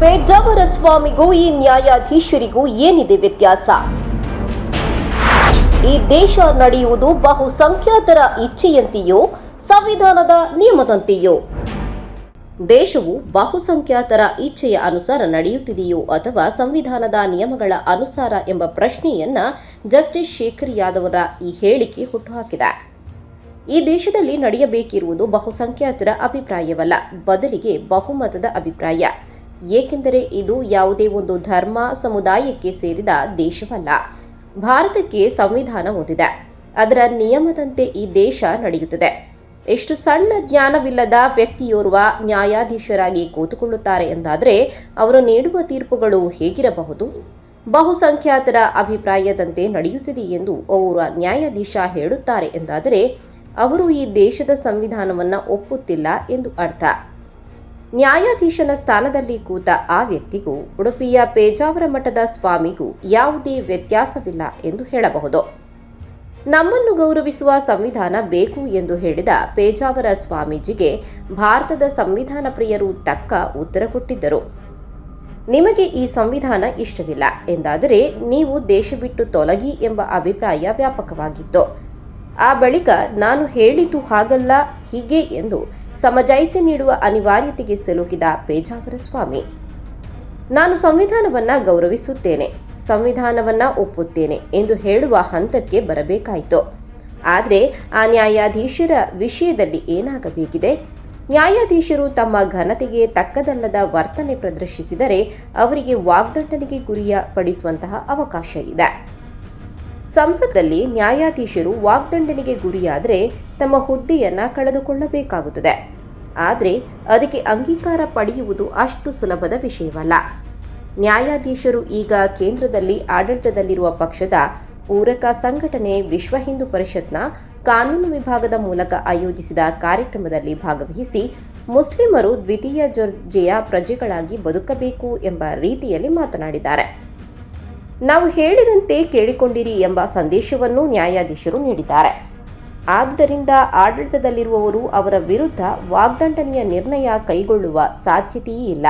ಪೇಜಾವರ ಸ್ವಾಮಿಗೂ ಈ ನ್ಯಾಯಾಧೀಶರಿಗೂ ಏನಿದೆ ವ್ಯತ್ಯಾಸ? ಈ ದೇಶ ನಡೆಯುವುದು ಬಹುಸಂಖ್ಯಾತರ ಇಚ್ಛೆಯಂತೆಯೋ, ಸಂವಿಧಾನದ ನಿಯಮದಂತೆಯೋ? ದೇಶವು ಬಹುಸಂಖ್ಯಾತರ ಇಚ್ಛೆಯ ಅನುಸಾರ ನಡೆಯುತ್ತಿದೆಯೋ ಅಥವಾ ಸಂವಿಧಾನದ ನಿಯಮಗಳ ಅನುಸಾರ ಎಂಬ ಪ್ರಶ್ನೆಯನ್ನ ಜಸ್ಟಿಸ್ ಶೇಖರ್ ಯಾದವರ ಈ ಹೇಳಿಕೆ ಹುಟ್ಟುಹಾಕಿದೆ. ಈ ದೇಶದಲ್ಲಿ ನಡೆಯಬೇಕಿರುವುದು ಬಹುಸಂಖ್ಯಾತರ ಅಭಿಪ್ರಾಯವಲ್ಲ, ಬದಲಿಗೆ ಬಹುಮತದ ಅಭಿಪ್ರಾಯ. ಏಕೆಂದರೆ ಇದು ಯಾವುದೇ ಒಂದು ಧರ್ಮ ಸಮುದಾಯಕ್ಕೆ ಸೇರಿದ ದೇಶವಲ್ಲ. ಭಾರತಕ್ಕೆ ಸಂವಿಧಾನ ಹೊಂದಿದೆ ಅದರ ನಿಯಮದಂತೆ ಈ ದೇಶ ನಡೆಯುತ್ತದೆ. ಎಷ್ಟು ಸಣ್ಣ ಜ್ಞಾನವಿಲ್ಲದ ವ್ಯಕ್ತಿಯೋರ್ವ ನ್ಯಾಯಾಧೀಶರಾಗಿ ಕೂತುಕೊಳ್ಳುತ್ತಾರೆ ಎಂದಾದರೆ ಅವರು ನೀಡುವ ತೀರ್ಪುಗಳು ಹೇಗಿರಬಹುದು? ಬಹುಸಂಖ್ಯಾತರ ಅಭಿಪ್ರಾಯದಂತೆ ನಡೆಯುತ್ತಿದೆ ಎಂದು ಅವರು ನ್ಯಾಯಾಧೀಶ ಹೇಳುತ್ತಾರೆ ಎಂದಾದರೆ, ಅವರು ಈ ದೇಶದ ಸಂವಿಧಾನವನ್ನು ಒಪ್ಪುತ್ತಿಲ್ಲ ಎಂದು ಅರ್ಥ. ನ್ಯಾಯಾಧೀಶನ ಸ್ಥಾನದಲ್ಲಿ ಕೂತ ಆ ವ್ಯಕ್ತಿಗೂ ಉಡುಪಿಯ ಪೇಜಾವರ ಮಠದ ಸ್ವಾಮಿಗೂ ಯಾವುದೇ ವ್ಯತ್ಯಾಸವಿಲ್ಲ ಎಂದು ಹೇಳಬಹುದು. ನಮ್ಮನ್ನು ಗೌರವಿಸುವ ಸಂವಿಧಾನ ಬೇಕು ಎಂದು ಹೇಳಿದ ಪೇಜಾವರ ಸ್ವಾಮೀಜಿಗೆ ಭಾರತದ ಸಂವಿಧಾನ ಪ್ರಿಯರು ತಕ್ಕ ಉತ್ತರ ಕೊಟ್ಟಿದ್ದರು. ನಿಮಗೆ ಈ ಸಂವಿಧಾನ ಇಷ್ಟವಿಲ್ಲ ಎಂದಾದರೆ ನೀವು ದೇಶ ಬಿಟ್ಟು ತೊಲಗಿ ಎಂಬ ಅಭಿಪ್ರಾಯ ವ್ಯಾಪಕವಾಗಿತ್ತು. ಆ ಬಳಿಕ ನಾನು ಹೇಳಿದ್ದು ಹಾಗಲ್ಲ ಹೀಗೆ ಎಂದು ಸಮಜಾಯಿಸಿ ನೀಡುವ ಅನಿವಾರ್ಯತೆಗೆ ಸಿಲುಕಿದ ಪೇಜಾವರ ಸ್ವಾಮಿ ನಾನು ಸಂವಿಧಾನವನ್ನ ಗೌರವಿಸುತ್ತೇನೆ, ಸಂವಿಧಾನವನ್ನ ಒಪ್ಪುತ್ತೇನೆ ಎಂದು ಹೇಳುವ ಹಂತಕ್ಕೆ ಬರಬೇಕಾಯಿತು. ಆದರೆ ಆ ನ್ಯಾಯಾಧೀಶರ ವಿಷಯದಲ್ಲಿ ಏನಾಗಬೇಕಿದೆ? ನ್ಯಾಯಾಧೀಶರು ತಮ್ಮ ಘನತೆಗೆ ತಕ್ಕದಲ್ಲದ ವರ್ತನೆ ಪ್ರದರ್ಶಿಸಿದರೆ ಅವರಿಗೆ ವಾಗ್ದಂಡನೆಗೆ ಗುರಿಯ ಪಡಿಸುವಂತಹ ಅವಕಾಶ ಇದೆ. ಸಂಸತ್ತಲ್ಲಿ ನ್ಯಾಯಾಧೀಶರು ವಾಗ್ದಂಡನೆಗೆ ಗುರಿಯಾದರೆ ತಮ್ಮ ಹುದ್ದೆಯನ್ನು ಕಳೆದುಕೊಳ್ಳಬೇಕಾಗುತ್ತದೆ. ಆದರೆ ಅದಕ್ಕೆ ಅಂಗೀಕಾರ ಪಡೆಯುವುದು ಅಷ್ಟು ಸುಲಭದ ವಿಷಯವಲ್ಲ. ನ್ಯಾಯಾಧೀಶರು ಈಗ ಕೇಂದ್ರದಲ್ಲಿ ಆಡಳಿತದಲ್ಲಿರುವ ಪಕ್ಷದ ಪೂರಕ ಸಂಘಟನೆ ವಿಶ್ವ ಹಿಂದೂ ಪರಿಷತ್ನ ಕಾನೂನು ವಿಭಾಗದ ಮೂಲಕ ಆಯೋಜಿಸಿದ ಕಾರ್ಯಕ್ರಮದಲ್ಲಿ ಭಾಗವಹಿಸಿ ಮುಸ್ಲಿಮರು ದ್ವಿತೀಯ ದರ್ಜೆಯ ಪ್ರಜೆಗಳಾಗಿ ಬದುಕಬೇಕು ಎಂಬ ರೀತಿಯಲ್ಲಿ ಮಾತನಾಡಿದ್ದಾರೆ. ನಾವು ಹೇಳಿದಂತೆ ಕೇಳಿಕೊಂಡಿರಿ ಎಂಬ ಸಂದೇಶವನ್ನು ನ್ಯಾಯಾಧೀಶರು ನೀಡಿದ್ದಾರೆ. ಆದ್ದರಿಂದ ಆಡಳಿತದಲ್ಲಿರುವವರು ಅವರ ವಿರುದ್ಧ ವಾಗ್ದಂಡನೆಯ ನಿರ್ಣಯ ಕೈಗೊಳ್ಳುವ ಸಾಧ್ಯತೆಯೇ ಇಲ್ಲ.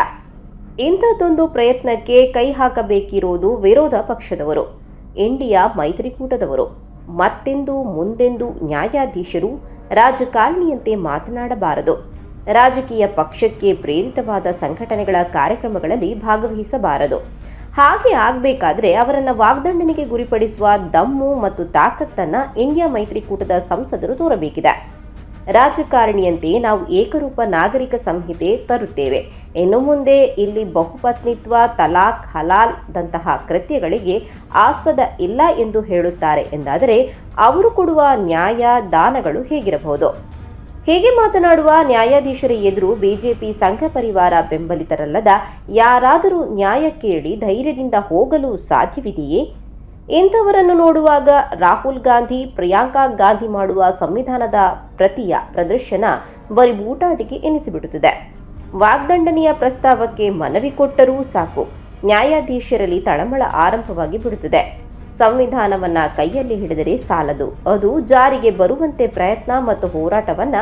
ಇಂಥದ್ದೊಂದು ಪ್ರಯತ್ನಕ್ಕೆ ಕೈ ಹಾಕಬೇಕಿರುವುದು ವಿರೋಧ ಪಕ್ಷದವರು ಇಂಡಿಯಾ ಮೈತ್ರಿಕೂಟದವರು. ಮತ್ತೆಂದು ಮುಂದೆಂದು ನ್ಯಾಯಾಧೀಶರು ರಾಜಕಾರಣಿಯಂತೆ ಮಾತನಾಡಬಾರದು. ರಾಜಕೀಯ ಪಕ್ಷಕ್ಕೆ ಪ್ರೇರಿತವಾದ ಸಂಘಟನೆಗಳ ಕಾರ್ಯಕ್ರಮಗಳಲ್ಲಿ ಭಾಗವಹಿಸಬಾರದು. ಹಾಗೆ ಆಗಬೇಕಾದ್ರೆ ಅವರನ್ನು ವಾಗ್ದಂಡನೆಗೆ ಗುರಿಪಡಿಸುವ ದಮ್ಮು ಮತ್ತು ತಾಕತ್ತನ್ನು ಇಂಡಿಯಾ ಮೈತ್ರಿಕೂಟದ ಸಂಸದರು ತೋರಬೇಕಿದೆ. ರಾಜಕಾರಣಿಯಂತೆ ನಾವು ಏಕರೂಪ ನಾಗರಿಕ ಸಂಹಿತೆ ತರುತ್ತೇವೆ. ಇನ್ನು ಮುಂದೆ ಇಲ್ಲಿ ಬಹುಪತ್ನಿತ್ವ, ತಲಾಖ್, ಹಲಾಲ್ ದಂತಹ ಕೃತ್ಯಗಳಿಗೆ ಆಸ್ಪದ ಇಲ್ಲ ಎಂದು ಹೇಳುತ್ತಾರೆ ಎಂದಾದರೆ ಅವರು ಕೊಡುವ ನ್ಯಾಯ, ದಾನಗಳು ಹೇಗಿರಬಹುದು? ಹೀಗೆ ಮಾತನಾಡುವ ನ್ಯಾಯಾಧೀಶರ ಎದುರು ಬಿಜೆಪಿ ಸಂಘ ಪರಿವಾರ ಬೆಂಬಲಿತರಲ್ಲದ ಯಾರಾದರೂ ನ್ಯಾಯ ಕೇಳಿ ಧೈರ್ಯದಿಂದ ಹೋಗಲು ಸಾಧ್ಯವಿದೆಯೇ? ಇಂಥವರನ್ನು ನೋಡುವಾಗ ರಾಹುಲ್ ಗಾಂಧಿ, ಪ್ರಿಯಾಂಕಾ ಗಾಂಧಿ ಮಾಡುವ ಸಂವಿಧಾನದ ಪ್ರತಿಯ ಪ್ರದರ್ಶನ ಬರೀ ಬೂಟಾಟಿಕೆ ಎನಿಸಿಬಿಡುತ್ತದೆ. ವಾಗ್ದಂಡನೆಯ ಪ್ರಸ್ತಾವಕ್ಕೆ ಮನವಿ ಕೊಟ್ಟರೂ ಸಾಕು. ನ್ಯಾಯಾಧೀಶರಲ್ಲಿ ತಳಮಳ ಆರಂಭವಾಗಿ ಬಿಡುತ್ತದೆ. ಸಂವಿಧಾನವನ್ನ ಕೈಯಲ್ಲಿ ಹಿಡಿದರೆ ಸಾಲದು. ಅದು ಜಾರಿಗೆ ಬರುವಂತೆ ಪ್ರಯತ್ನ ಮತ್ತು ಹೋರಾಟವನ್ನ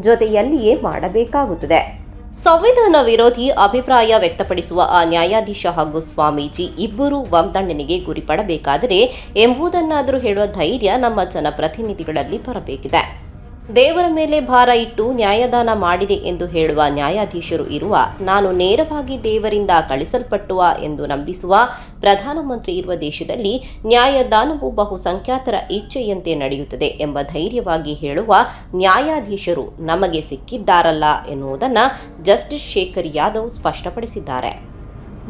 ಜೊತೆಯಲ್ಲಿಯೇ ಮಾಡಬೇಕಾಗುತ್ತದೆ. ಸಂವಿಧಾನ ವಿರೋಧಿ ಅಭಿಪ್ರಾಯ ವ್ಯಕ್ತಪಡಿಸುವ ಆ ನ್ಯಾಯಾಧೀಶ ಹಾಗೂ ಸ್ವಾಮೀಜಿ ಇಬ್ಬರೂ ವಾಗ್ದಂಡನೆಗೆ ಗುರಿಪಡಬೇಕಾದರೆ ಎಂಬುದನ್ನಾದರೂ ಹೇಳುವ ಧೈರ್ಯ ನಮ್ಮ ಜನಪ್ರತಿನಿಧಿಗಳಲ್ಲಿ ಬರಬೇಕಿದೆ. ದೇವರ ಮೇಲೆ ಭಾರ ಇಟ್ಟು ನ್ಯಾಯದಾನ ಮಾಡಿದೆ ಎಂದು ಹೇಳುವ ನ್ಯಾಯಾಧೀಶರು ಇರುವ ನಾನು ನೇರವಾಗಿ ದೇವರಿಂದ ಕಳಿಸಲ್ಪಟ್ಟುವ ಎಂದು ನಂಬಿಸುವ ಪ್ರಧಾನಮಂತ್ರಿ ಇರುವ ದೇಶದಲ್ಲಿ ನ್ಯಾಯದಾನವು ಬಹುಸಂಖ್ಯಾತರ ಇಚ್ಛೆಯಂತೆ ನಡೆಯುತ್ತದೆ ಎಂಬ ಧೈರ್ಯವಾಗಿ ಹೇಳುವ ನ್ಯಾಯಾಧೀಶರು ನಮಗೆ ಸಿಕ್ಕಿದ್ದಾರಲ್ಲ ಎನ್ನುವುದನ್ನು ಜಸ್ಟಿಸ್ ಶೇಖರ್ ಯಾದವ್ ಸ್ಪಷ್ಟಪಡಿಸಿದ್ದಾರೆ.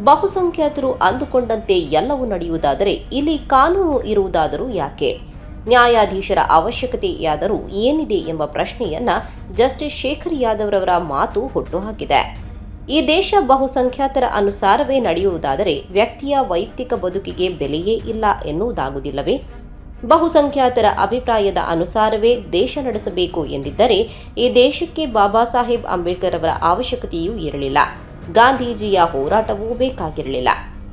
ಬಹುಸಂಖ್ಯಾತರು ಅಂದುಕೊಂಡಂತೆ ಎಲ್ಲವೂ ನಡೆಯುವುದಾದರೆ ಇಲ್ಲಿ ಕಾನೂನು ಇರುವುದಾದರೂ ಯಾಕೆ? ನ್ಯಾಯಾಧೀಶರ ಅವಶ್ಯಕತೆಯಾದರೂ ಏನಿದೆ ಎಂಬ ಪ್ರಶ್ನೆಯನ್ನ ಜಸ್ಟಿಸ್ ಶೇಖರ್ ಯಾದವ್ರವರ ಮಾತು ಹುಟ್ಟುಹಾಕಿದೆ. ಈ ದೇಶ ಬಹುಸಂಖ್ಯಾತರ ಅನುಸಾರವೇ ನಡೆಯುವುದಾದರೆ ವ್ಯಕ್ತಿಯ ವೈಯಕ್ತಿಕ ಬದುಕಿಗೆ ಬೆಲೆಯೇ ಇಲ್ಲ ಎನ್ನುವುದಾಗುವುದಿಲ್ಲವೇ? ಬಹುಸಂಖ್ಯಾತರ ಅಭಿಪ್ರಾಯದ ಅನುಸಾರವೇ ದೇಶ ನಡೆಸಬೇಕು ಎಂದಿದ್ದರೆ ಈ ದೇಶಕ್ಕೆ ಬಾಬಾ ಸಾಹೇಬ್ ಅಂಬೇಡ್ಕರ್ ಅವರ ಅವಶ್ಯಕತೆಯೂ ಇರಲಿಲ್ಲ. ಗಾಂಧೀಜಿಯ ಹೋರಾಟವೂ ಬೇಕಾಗಿರಲಿಲ್ಲ.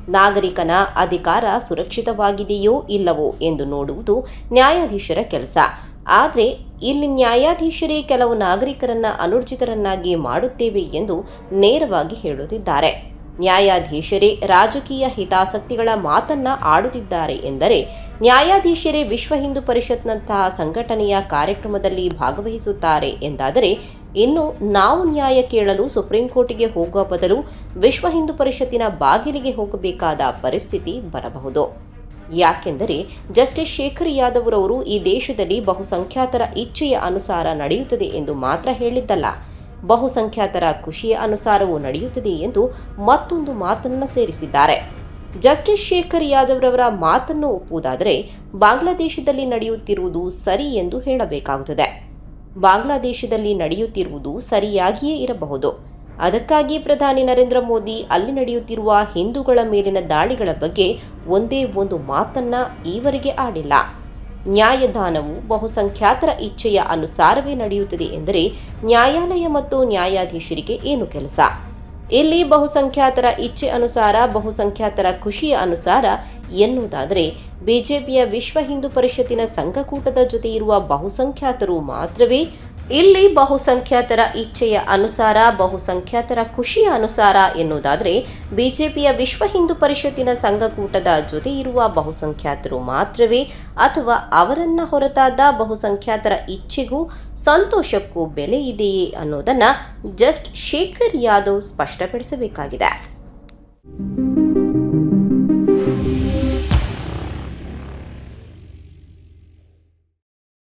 ನಾಗರಿಕನ ಅಧಿಕಾರ ಸುರಕ್ಷಿತವಾಗಿದೆಯೋ ಇಲ್ಲವೋ ಎಂದು ನೋಡುವುದು ನ್ಯಾಯಾಧೀಶರ ಕೆಲಸ. ಆದರೆ ಇಲ್ಲಿ ನ್ಯಾಯಾಧೀಶರೇ ಕೆಲವು ನಾಗರಿಕರನ್ನ ಅನುರ್ಜಿತರನ್ನಾಗಿ ಮಾಡುತ್ತೇವೆ ಎಂದು ನೇರವಾಗಿ ಹೇಳುತ್ತಿದ್ದಾರೆ. ನ್ಯಾಯಾಧೀಶರೇ ರಾಜಕೀಯ ಹಿತಾಸಕ್ತಿಗಳ ಮಾತನ್ನ ಆಡುತ್ತಿದ್ದಾರೆ ಎಂದರೆ ನ್ಯಾಯಾಧೀಶರೇ ವಿಶ್ವ ಹಿಂದೂ ಪರಿಷತ್ನಂತಹ ಸಂಘಟನೆಯ ಕಾರ್ಯಕ್ರಮದಲ್ಲಿ ಭಾಗವಹಿಸುತ್ತಾರೆ ಎಂದಾದರೆ ಇನ್ನು ನಾವು ನ್ಯಾಯ ಕೇಳಲು ಸುಪ್ರೀಂ ಕೋರ್ಟಿಗೆ ಹೋಗುವ ಬದಲು ವಿಶ್ವ ಹಿಂದೂ ಪರಿಷತ್ತಿನ ಬಾಗಿಲಿಗೆ ಹೋಗಬೇಕಾದ ಪರಿಸ್ಥಿತಿ ಬರಬಹುದು. ಯಾಕೆಂದರೆ ಜಸ್ಟಿಸ್ ಶೇಖರ್ ಯಾದವ್ರವರು ಈ ದೇಶದಲ್ಲಿ ಬಹುಸಂಖ್ಯಾತರ ಇಚ್ಛೆಯ ಅನುಸಾರ ನಡೆಯುತ್ತದೆ ಎಂದು ಮಾತ್ರ ಹೇಳಿದ್ದಲ್ಲ. ಬಹುಸಂಖ್ಯಾತರ ಖುಷಿಯ ಅನುಸಾರವೂ ನಡೆಯುತ್ತದೆ ಎಂದು ಮತ್ತೊಂದು ಮಾತನ್ನು ಸೇರಿಸಿದ್ದಾರೆ. ಜಸ್ಟಿಸ್ ಶೇಖರ್ ಯಾದವ್ರವರ ಮಾತನ್ನು ಒಪ್ಪುವುದಾದರೆ, ಬಾಂಗ್ಲಾದೇಶದಲ್ಲಿ ನಡೆಯುತ್ತಿರುವುದು ಸರಿ ಎಂದು ಹೇಳಬೇಕಾಗುತ್ತದೆ. ಬಾಂಗ್ಲಾದೇಶದಲ್ಲಿ ನಡೆಯುತ್ತಿರುವುದು ಸರಿಯಾಗಿಯೇ ಇರಬಹುದು. ಅದಕ್ಕಾಗಿ ಪ್ರಧಾನಿ ನರೇಂದ್ರ ಮೋದಿ ಅಲ್ಲಿ ನಡೆಯುತ್ತಿರುವ ಹಿಂದೂಗಳ ಮೇಲಿನ ದಾಳಿಗಳ ಬಗ್ಗೆ ಒಂದೇ ಒಂದು ಮಾತನ್ನ ಈವರೆಗೆ ಆಡಿಲ್ಲ. ನ್ಯಾಯದಾನವು ಬಹುಸಂಖ್ಯಾತರ ಇಚ್ಛೆಯ ಅನುಸಾರವೇ ನಡೆಯುತ್ತದೆ ಎಂದರೆ ನ್ಯಾಯಾಲಯ ಮತ್ತು ನ್ಯಾಯಾಧೀಶರಿಗೆ ಏನು ಕೆಲಸ? ಇಲ್ಲಿ ಬಹುಸಂಖ್ಯಾತರ ಇಚ್ಛೆ ಅನುಸಾರ, ಬಹುಸಂಖ್ಯಾತರ ಖುಷಿಯ ಅನುಸಾರ ಎನ್ನುವುದಾದರೆ, ಬಿಜೆಪಿಯ ವಿಶ್ವ ಹಿಂದೂ ಪರಿಷತ್ತಿನ ಸಂಘಕೂಟದ ಜೊತೆ ಇರುವ ಬಹುಸಂಖ್ಯಾತರು ಮಾತ್ರವೇ ಇಲ್ಲಿ ಬಹುಸಂಖ್ಯಾತರ ಇಚ್ಛೆಯ ಅನುಸಾರ, ಬಹುಸಂಖ್ಯಾತರ ಖುಷಿಯ ಅನುಸಾರ ಎನ್ನುವುದಾದರೆ, ಬಿಜೆಪಿಯ ವಿಶ್ವ ಹಿಂದೂ ಪರಿಷತ್ತಿನ ಸಂಘಕೂಟದ ಜೊತೆ ಇರುವ ಬಹುಸಂಖ್ಯಾತರು ಮಾತ್ರವೇ ಅಥವಾ ಅವರನ್ನ ಹೊರತಾದ ಬಹುಸಂಖ್ಯಾತರ ಇಚ್ಛೆಗೂ ಸಂತೋಷಕ್ಕೂ ಬೆಲೆ ಇದೆಯೇ ಅನ್ನೋದನ್ನು ಜಸ್ಟ್ ಶೇಖರ್ ಯಾದವ್ ಸ್ಪಷ್ಟಪಡಿಸಬೇಕಾಗಿದೆ.